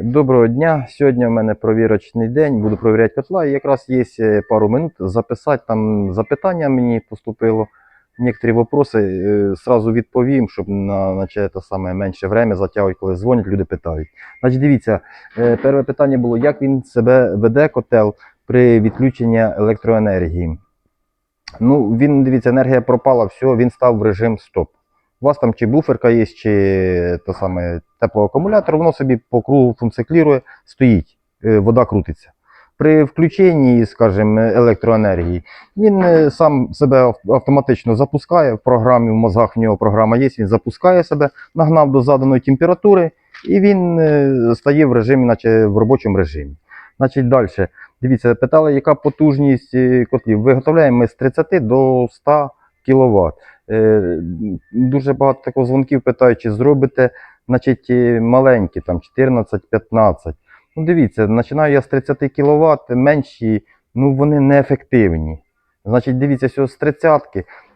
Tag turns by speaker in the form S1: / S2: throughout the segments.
S1: Доброго дня. Сьогодні в мене провірочний день. Буду провіряти котла. І якраз є е, пару минут записати. Там запитання мені поступило. Некоторі вопроси е, сразу відповім, щоб на, наче, те саме менше время затягують, коли дзвонять, люди питають. Значить, дивіться, е, перше питання було, як він себе веде котел при відключенні електроенергії. Ну, він, дивіться, енергія пропала, все, він став в режим стоп. У вас там чи буферка є, чи то саме теплоакумулятор, воно собі по кругу функціклірує, стоїть, е, вода крутиться. При включенні, скажімо, електроенергії, він е, сам себе автоматично запускає в програмі, в мозгах в нього програма є, він запускає себе, нагнав до заданої температури, і він е, стає в режимі, наче в робочому режимі. Значить, далі. Дивіться, питали, яка потужність котлів. Виготовляємо ми з 30 до 100 кВт. Е, Дуже багато таких дзвонків питають, чи зробите значить, е, маленькі, там 14-15. Ну, дивіться, починаю я з 30 кВт, менші, ну вони неефективні. Значить, дивіться, що з 30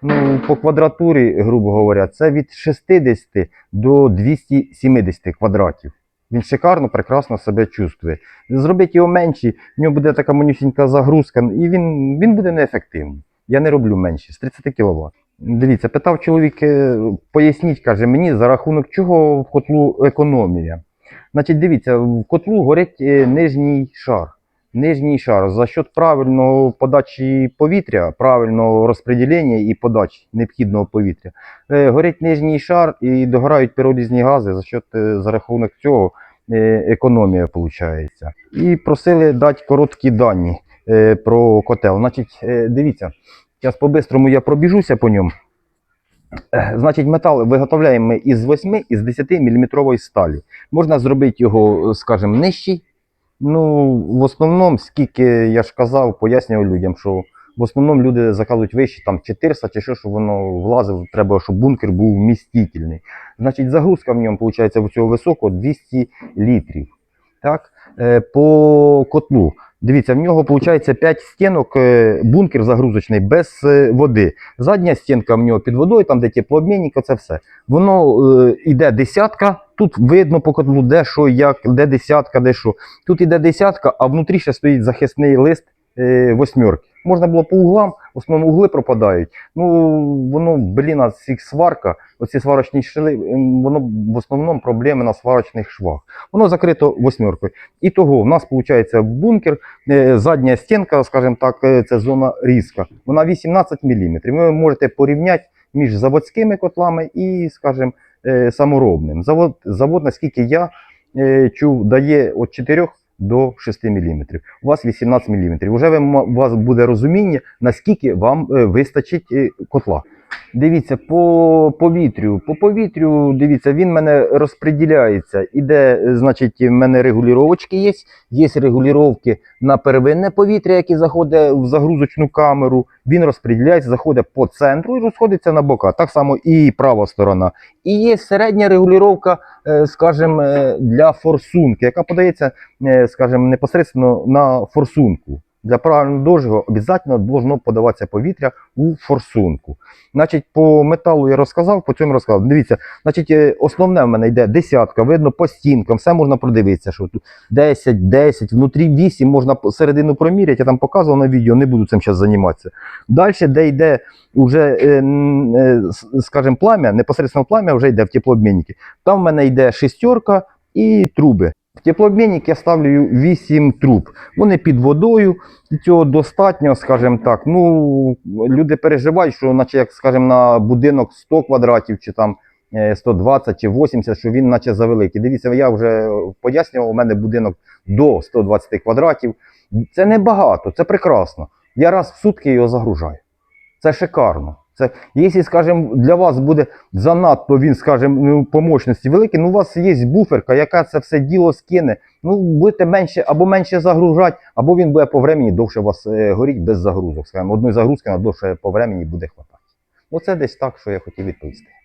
S1: ну, по квадратурі, грубо говоря, це від 60 до 270 квадратів. Він шикарно, прекрасно себе чувствує. Зробіть його менші, в нього буде така манюсінька загрузка, і він, він буде неефективний. Я не роблю менші, з 30 кВт. Дивіться, питав чоловік, е, поясніть, каже мені, за рахунок чого в котлу економія. Значить, дивіться, в котлу горить е, нижній шар. Нижній шар за счет правильного подачі повітря, правильного розподілення і подачі необхідного повітря. Е, Горить нижній шар і догорають піролізні гази за счет, за рахунок цього економія виходить. І просили дати короткі дані про котел. Значить, дивіться, зараз по-бистрому я пробіжуся по ньому. Значить, метал виготовляємо ми із 8 із 10 мм сталі. Можна зробити його, скажімо, нижчий. Ну, в основному, скільки я ж казав, пояснював людям, що в основному люди заказують вище там 400 чи що, щоб воно влазив, треба, щоб бункер був вмістительний. Значить, загрузка в ньому, виходить, у цього високого 200 літрів. Так? Е, По котлу. Дивіться, в нього виходить 5 стінок, е, бункер загрузочний без е, води. Задня стінка в нього під водою, там де теплообмінник, це все. Воно е, десятка, тут видно по котлу, де що, як, де десятка, де що. Тут іде десятка, а внутрі ще стоїть захисний лист е, восьмерки. Можна було по углам, в основному угли пропадають. Ну, воно, блін, а цих сварка, оці сварочні шили, воно в основному проблеми на сварочних швах. Воно закрито восьмеркою. І того в нас виходить бункер, е, задня стінка, скажімо так, е, це зона різка. Вона 18 мм. Ви можете порівняти між заводськими котлами і, скажімо, е, саморобним. Завод, завод, наскільки я чув, дає від 4 до 6 мм. У вас 18 мм. Уже у вас буде розуміння, наскільки вам е, вистачить е, котла. Дивіться, по повітрю. По повітрю, дивіться, він в мене розподіляється. Іде, е, значить, в мене регулювачки є. Є регулювання на первинне повітря, яке заходить в загрузочну камеру. Він розподіляється, заходить по центру і розходиться на бока. Так само і права сторона. І є середня регулювання, е, скажімо, е, для форсунки, яка подається, скажімо, непосередньо на форсунку. Для правильного дожигу обов'язково должно подаватися повітря у форсунку. Значить, по металу я розказав, по цьому розказав. Дивіться, значить, е, основне в мене йде десятка, видно по стінкам, все можна продивитися, що тут 10, 10, внутрі 8, можна середину проміряти, я там показував на відео, не буду цим зараз займатися. Далі, де йде вже, е, е, скажімо, плам'я, непосередньо плам'я вже йде в теплообмінники. Там в мене йде шестерка і труби. В теплообмінник я ставлю 8 труб. Вони під водою, цього достатньо, скажімо так. Ну, люди переживають, що, наче, як, скажімо, на будинок 100 квадратів, чи там е, 120 чи 80, що він наче завеликий. Дивіться, я вже пояснював, у мене будинок до 120 квадратів. Це не багато, це прекрасно. Я раз в сутки його загружаю. Це шикарно. Це, якщо, скажімо, для вас буде занадто він, скажімо, ну, по мощності великий, ну у вас є буферка, яка це все діло скине. Ну, будете менше або менше загружати, або він буде по времені довше вас е, горіть без загрузок. Скажімо, одної загрузки на довше по времені буде хватати. Оце десь так, що я хотів відповісти.